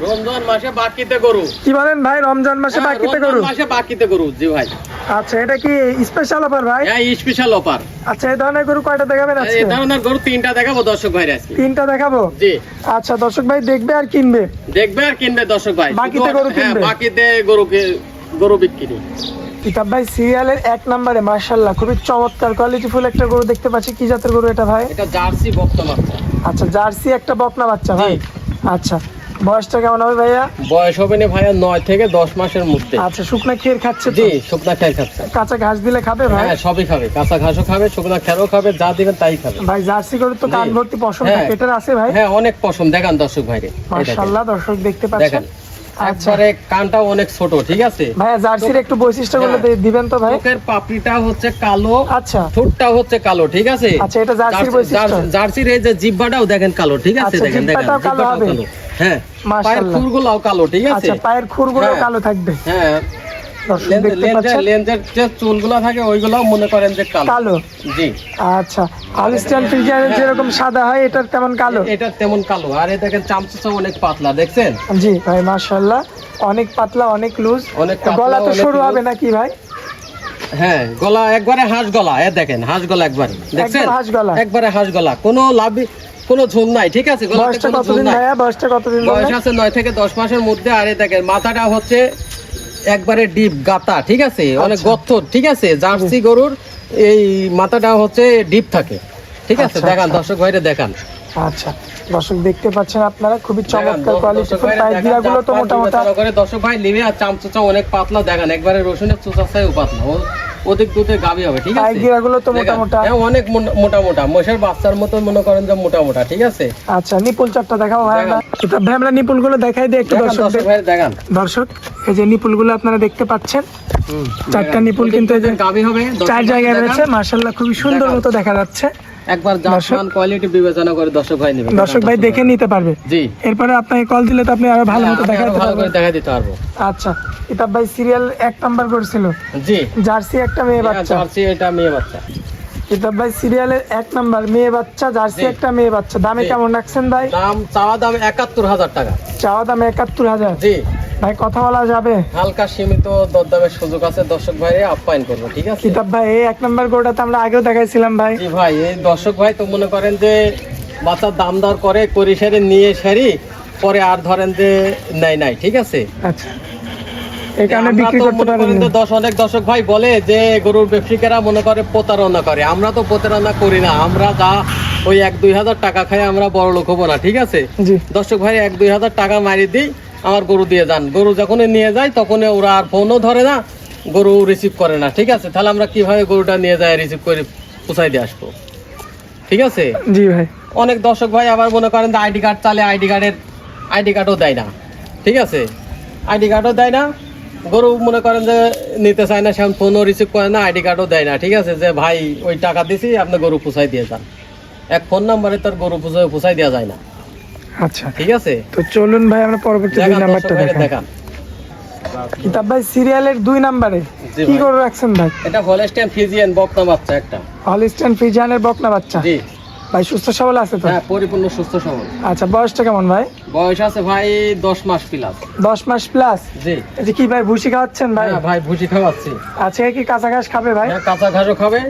রমজান মাসে বাকিতে গরু। কি বলেন ভাই রমজান মাসে হ্যাঁ, বাকিতে গরু? মাসে বাকিতে গরু জি ভাই। আচ্ছা এটা কি স্পেশাল অফার ভাই? হ্যাঁ স্পেশাল অফার আচ্ছা এই ধরনের গরু কয়টা দেখাবেন আজকে এই ধরনের গরু তিনটা দেখাবো দর্শক ভাইরা আজকে। তিনটা দেখাবো? জি। আচ্ছা দর্শক ভাই দেখবে আর কিনবে? দেখবে আর কিনবে দর্শক ভাই। বাকিতে গরু হ্যাঁ, কিনবে। বাকিতে গরু গরু বিক্রি। কিতাব ভাই সিরিয়ালের এক নম্বরে মার্শাল্লাহ খুবই চমৎকার কোয়ালিটি ফুল একটা গরু দেখতে পাচ্ছি। কি জাতের গরু এটা ভাই? এটা জার্সি আচ্ছা জার্সি একটা বকনা বাচ্চা ভাই? আচ্ছা বয়সটা কেমন হবে ভাইয়া? বয়স হবে না ভাইয়া নয় থেকে দশ মাসের মধ্যে। আচ্ছা শুকনা ক্ষীর খাচ্ছে জি শুকনা খেয়ে খাচ্ছে। কাঁচা ঘাস দিলে খাবে ভাই? হ্যাঁ সবই খাবে। কাঁচা ঘাসও খাবে শুকনা খেরও খাবে যা দিবেন তাই খাবে। ভাই জার্সি গরু তো কান ভর্তি পশম হ্যাঁ। থাকে এটার আছে ভাই? হ্যাঁ অনেক পশম। দেখান দর্শক ভাইরে। দেখেন। দর্শক দেখতে পাচ্ছেন। আচ্ছা। একবারে কানটাও অনেক ছোট ঠিক আছে? ভাইয়া জার্সির একটু বৈশিষ্ট্যগুলো হ্যাঁ। দিবেন তো ভাই? চোখের পাপড়িটা হচ্ছে কালো আচ্ছা। ঠোঁটটা হচ্ছে কালো ঠিক আছে? আচ্ছা, এটা জার্সির জার্সি- বৈশিষ্ট্য। জার্সির এই যে জিব্বাটাও দেখেন কালো ঠিক আছে? আচ্ছা, দেখেন দেখেন। জিহ্বাটাও কালো হবে। হ্যাঁ পায়ের। খুরগুলাও কালো ঠিক আছে? আচ্ছা পায়ের হ্যাঁ। কালো থাকবে। হ্যাঁ। লেন্সের যে চুলগুলো থাকে ওইগুলাও মনে করেন যে কালো। কালো? জি। আচ্ছা ফিজিয়ানের যেরকম সাদা হয় এটার তেমন কালো? এটা তেমন কালো। আর দেখেন অনেক পাতলা দেখছেন? জি ভাই মাশাআল্লাহ। অনেক পাতলা অনেক লুজ অনেক গলা তো সরু হবে নাকি ভাই? হ্যাঁ গলা একবারে হাঁস গলা এ দেখেন হাঁস গলা একবারে। দেখছেন? হাঁস গলা। একবারে হাঁস গলা কোনো লাভ কোনো ঝুম নাই ঠিক আছে? বয়সটা কতদিন ভাইয়া? বয়সটা কতদিন বয়স আছে নয় থেকে দশ মাসের মধ্যে আর দেখেন মাথাটা হচ্ছে একবারে ডিপ গাতা ঠিক আছে? অনেক আচ্ছা। গর্ত ঠিক আছে? জার্সি গরুর এই মাথাটা হচ্ছে ডিপ থাকে ঠিক আছে? আচ্ছা, দেখান আচ্ছা। দর্শক ভাইরে দেখান। আচ্ছা। দর্শক দেখতে পাচ্ছেন আপনারা খুবই চমৎকার কোয়ালিটি দেখান, তো জাত পাত মোটা মোটা বিবেচনা করে। দর্শক ভাই আর চামচা অনেক পাতলা দেখান একবারে রসুনের চোচা চাইও পাতলা। অধিক দুধে গাবি হবে ঠিক আছে? গিরাগুলো তো মোটা মোটা। হ্যাঁ, অনেক মোটা- মোটা মোষের বাচ্চার মতো মনে করেন যে মোটা মোটা ঠিক আছে? আচ্ছা নিপুল চারটা দেখাও ভাই এটা ভাই আমরা নিপুলগুলো দেখাই দিই একটু দর্শক ভাই দেখান। দর্শক এই যে নিপুলগুলো আপনারা দেখতে পাচ্ছেন। চারটা নিপুল কিন্তু এই যে গাবি হবে চার জায়গায় রয়েছে। মাশাআল্লাহ খুবই সুন্দর। মতো দেখা যাচ্ছে। একবার জাতমান কোয়ালিটি বিবেচনা করে দর্শক ভাই নেবে। দর্শক ভাই দেখে নিতে পারবে। জি। এরপরে আপনাকে কল দিলে তো আপনি আরও ভালো হ্যাঁ, মতো আরও দেখাতে ভালো করে দেখা দিতে পারব। আচ্ছা কিতাব ভাই সিরিয়াল এক নাম্বার করেছিল। জি। জার্সি একটা মেয়ে বাচ্চা। জার্সি এটা মেয়ে বাচ্চা। কিতাব ভাই সিরিয়ালের এক নাম্বার মেয়ে বাচ্চা জার্সি একটা মেয়ে বাচ্চা। দামে কেমন রাখছেন ভাই? দাম চাওয়া দাম একাত্তর হাজার টাকা। চাওয়া দাম একাত্তর হাজার। জি। ভাই কথা বলা যাবে? হালকা সীমিত দরদামের সুযোগ আছে দর্শক ভাইরে আপ্যায়ন করব ঠিক আছে? কিতাব ভাই এই এক নাম্বার গোটা তো আমরা আগেও দেখাইছিলাম ভাই। জি ভাই এই দর্শক ভাই তো মনে করেন যে বাচ্চার দাম দর করে করি সেরে নিয়ে সেরি পরে আর ধরেন যে নাই নাই ঠিক আছে? আচ্ছা। এই বিক্রি করতে পারেন। দশ অনেক দর্শক ভাই বলে যে গরুর ব্যবসায়ীরা মনে করে প্রতারণা করে। আমরা তো প্রতারণা করি না আমরা যা ওই এক দুই হাজার টাকা খাই আমরা বড় লোক হব না ঠিক আছে? দর্শক ভাই এক দুই হাজার টাকা মারি দিই আমার গরু দিয়ে যান। গরু যখন নিয়ে যায় তখন ওরা আর ফোনও ধরে না গরু রিসিভ করে না। ঠিক আছে? তাহলে আমরা কীভাবে গরুটা নিয়ে যায় রিসিভ করে পৌঁছাই দিয়ে আসব? ঠিক আছে? জি ভাই। অনেক দর্শক ভাই আবার মনে করেন যে আইডি কার্ড চালে আইডি কার্ডের আইডি কার্ডও দেয় না। ঠিক আছে? আইডি কার্ডও দেয় না। গরু মনে করেন যে নিতে চায় না সেমন ফোনও রিসিভ করে না আইডি কার্ডও দেয় না। ঠিক আছে? যে ভাই ওই টাকা দিছি আপনি গরু পুষাই দিয়ে যান। এক ফোন নাম্বারে তার গরু পুষাই পুষাই দেওয়া যায় না। আচ্ছা। ঠিক আছে? তো চলুন ভাই আমরা পরবর্তী দুই নাম্বারটা দেখান। কিতাব ভাই সিরিয়ালের দুই নাম্বারে। কি করে রাখছেন ভাই? এটা হলেস্টিয়ান ফিজিয়ান বকনা বাচ্চা একটা। হলিস্টান ফিজিয়ানের বকনা বাচ্চা? জি। ভাই সুস্থ সবল আছে তো? হ্যাঁ পরিপূর্ণ সুস্থ সবল। আচ্ছা বয়সটা কেমন ভাই? বয়স আছে ভাই দশ মাস প্লাস দশ মাস প্লাস জি। এই কি ভাই ভুসি খাওয়াচ্ছেন ভাই? হ্যাঁ ভাই ভুজি খাওয়াচ্ছি। আচ্ছা কি কাঁচা ঘাস খাবে ভাই? হ্যাঁ কাঁচা ঘাসও খাবে।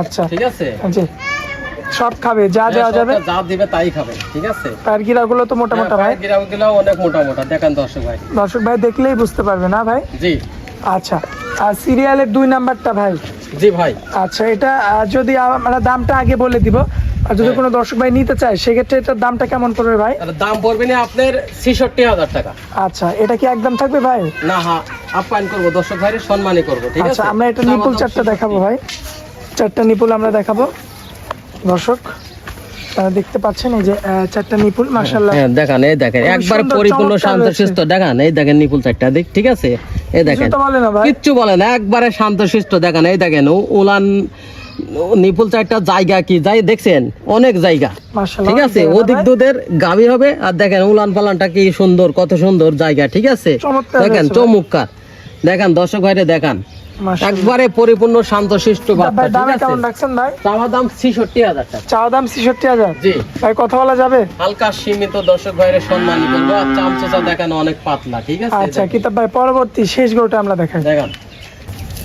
আচ্ছা। ঠিক আছে? জি। সব খাবে যা হ্যাঁ, দেওয়া যাবে। যা দিবে তাই খাবে ঠিক আছে? পায়ের গিরাগুলো তো মোটা মোটা ভাই। গিরাও গিলাও অনেক মোটা মোটা দেখেন দর্শক ভাই। দর্শক ভাই দেখলেই বুঝতে পারবে না ভাই? জি। আচ্ছা আর সিরিয়ালের দুই নাম্বারটা ভাই? জি ভাই। আচ্ছা এটা যদি আমরা দামটা আগে বলে দিব আর যদি হ্যাঁ। কোনো দর্শক ভাই নিতে চায় সেক্ষেত্রে এটার দামটা কেমন পড়বে ভাই? তাহলে দাম পড়বে না আপনার ছেষট্টি হাজার টাকা। আচ্ছা এটা কি একদম থাকবে ভাই? না হ্যাঁ আপ্যায়ন করব দর্শক ভাইয়ের সম্মানই করব ঠিক আচ্ছা আছে? আমরা এটা নিপুল চারটা দেখাবো ভাই। চারটা নিপুল আমরা দেখাবো। দর্শক দেখতে পাচ্ছেন এই যে চারটা নিপুল মার্শাল্লাহ হ্যাঁ দেখেন এই দেখেন একবার পরিপূর্ণ শান্ত। সুস্থ দেখান এই দেখেন নিপুল চারটা দেখ ঠিক আছে এই দেখেন কিচ্ছু বলে না একবারে শান্ত সুস্থ দেখেন এই দেখেন উলান নিপুল চারটা জায়গা কি যাই দেখছেন অনেক জায়গা ঠিক আছে অধিক দুধের গাভী হবে আর দেখেন উলান পালানটা কি সুন্দর কত সুন্দর জায়গা ঠিক আছে দেখেন। চমৎকার দেখেন দর্শক ভাইরে দেখান মাশাআল্লাহ। একবারে পরিপূর্ণ শান্তশিষ্ট বাচ্চা আছে? কেমন রাখছেন ভাই? চাওয়া দাম ছিষট্টি হাজার টাকা। চাওয়া দাম ছেষট্টি হাজার? জি। ভাই কথা বলা যাবে? হালকা সীমিত দর্শক ভাইরে সম্মান করব আর চামচা দেখানো অনেক পাতলা ঠিক আছে? আচ্ছা কিতাব ভাই পরবর্তী শেষ গরুটা আমরা দেখাই। দেখেন।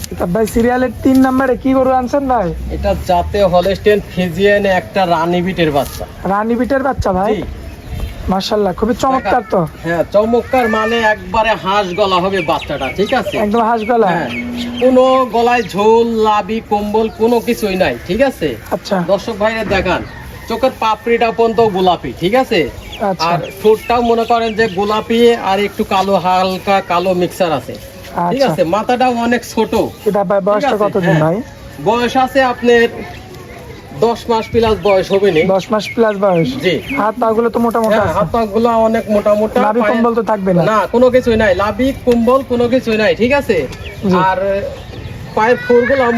কিতাব ভাই সিরিয়ালের তিন নম্বরে কি গরু আনছেন ভাই? এটা জাতে হলেস্টেন ফিজিয়ান একটা রানী বিটের বাচ্চা। রানী বিটের বাচ্চা ভাই? জি। মাশাল্লাহ খুবই চমৎকার তো। হ্যাঁ চমৎকার মানে একবারে হাঁস গলা হবে বাচ্চাটা ঠিক আছে? একদম হাঁস গলা? হ্যাঁ। কোনো গলায় ঝোল লাবি কম্বল কোনো কিছুই নাই ঠিক আছে? আচ্ছা। দর্শক ভাইরা দেখান চোখের পাপড়িটা পর্যন্ত গোলাপি ঠিক আছে? আচ্ছা। আর ঠোঁটটাও মনে করেন যে গোলাপি আর একটু কালো হালকা কালো মিক্সার আছে ঠিক আচ্ছা। আছে? মাথাটাও অনেক ছোট এটা বয়সটা কতদিন হ্যাঁ। ভাই? বয়স আছে আপনার দশ মাস প্লাস বয়স হবে নি। দশ মাস প্লাস বয়স। জি। হাত পা গুলো তো মোটা মোটা হ্যাঁ হাত পা গুলো অনেক মোটা মোটা নাভি কম্বল তো থাকবে না। না কোনো কিছুই নাই। লাভি কম্বল কোনো কিছুই নাই ঠিক আছে? আর পায়ের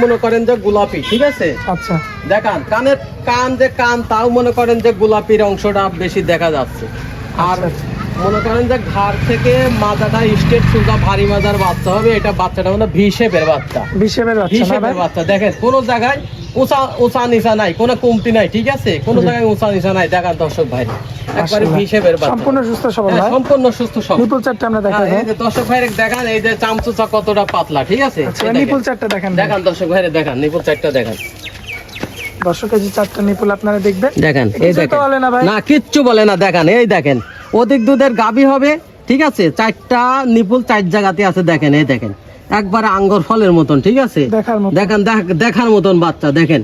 মনে করেন যে গোলাপি ঠিক আছে? আচ্ছা। দেখান কানের কান যে কান তাও মনে করেন যে গোলাপির অংশটা বেশি দেখা যাচ্ছে। আর আচ্ছা। মনে করেন যে ঘাড় থেকে মাজাটা স্টেট সুজা ভারী মাজার বাচ্চা হবে এটা বাচ্চাটা মানে ভি শেপের বাচ্চা। ভি শেপের বাচ্চা। দেখেন কোন জায়গায় উঁচা উঁচা নিচা নাই কোনো কমতি নাই ঠিক আছে? কোন। জায়গায় উঁচা নিচা নাই দেখান দর্শক ভাই। একবারে বাচ্চা। সম্পূর্ণ সুস্থ সবল হ্যাঁ, ভাই। সম্পূর্ণ সুস্থ নিপুল চারটা আমরা দেখাই হ্যাঁ, এই যে দর্শক ভাইরে দেখান এই যে চামচুচা কতটা পাতলা ঠিক আছে? আচ্ছা। নিপুল চারটা দেখেন ভাই। দেখান দর্শক ভাইরে দেখান নিপুল চারটা দেখান। দর্শক এই যে চারটা নিপুল আপনারা দেখবেন দেখেন এই দেখেন। না কিচ্ছু বলে না দেখেন এই দেখেন। অধিক দুধের গাবি হবে ঠিক আছে? চারটা নিপুল চার জায়গাতে আছে দেখেন এই দেখেন। একবারে আঙ্গর ফলের মতন ঠিক আছে? দেখেন দেখ- দেখার মতন বাচ্চা দেখেন।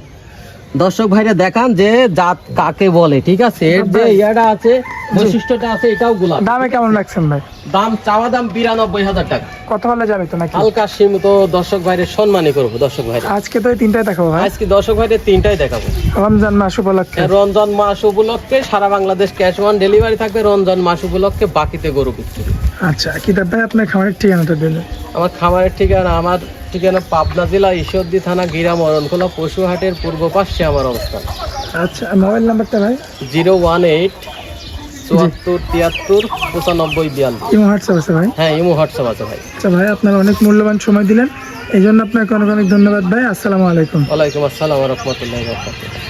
দর্শক ভাইরা দেখান যে জাত কাকে বলে ঠিক আছে? এর যে। ইয়াটা আছে বৈশিষ্ট্যটা আছে এটাও গুলা দামে কেমন রাখছেন ভাই? দাম চাওয়া দাম বিরানব্বই হাজার টাকা। কত হলে যাবে তো নাকি? হালকা সীমিত দর্শক ভাইরে সম্মানই করব দর্শক ভাইরা আজকে তো এই তিনটাই দেখাবো ভাই। আজকে দর্শক ভাইদের তিনটাই দেখাবো। রমজান মাস উপলক্ষে। রমজান মাস উপলক্ষে সারা বাংলাদেশ ক্যাশ অন ডেলিভারি থাকবে রমজান মাস উপলক্ষে বাকিতে গরু বিক্রি। আচ্ছা কিতাব ভাই আপনার খামারের ঠিকানাটা দিলে। আমার খামারের ঠিকানা আমার ঠিকানা পাবনা জেলা ঈশ্বরদী থানা গিরা মরণখোলা পশুহাটের পূর্ব পাশে আমার অবস্থান। আচ্ছা মোবাইল নাম্বারটা ভাই? জিরো ওয়ান এইট চুয়াত্তর তিয়াত্তর পঁচানব্বই বিয়াল্লিশ। ইমো হোয়াটসঅ্যাপ আছে ভাই? হ্যাঁ ইমো হোয়াটসঅ্যাপ আছে ভাই। আচ্ছা ভাই আপনার অনেক মূল্যবান সময় দিলেন। এই জন্য আপনাকে অনেক অনেক ধন্যবাদ ভাই। আসসালামু আলাইকুম। ওয়ালাইকুম আসসালাম রহমতুল্লাহ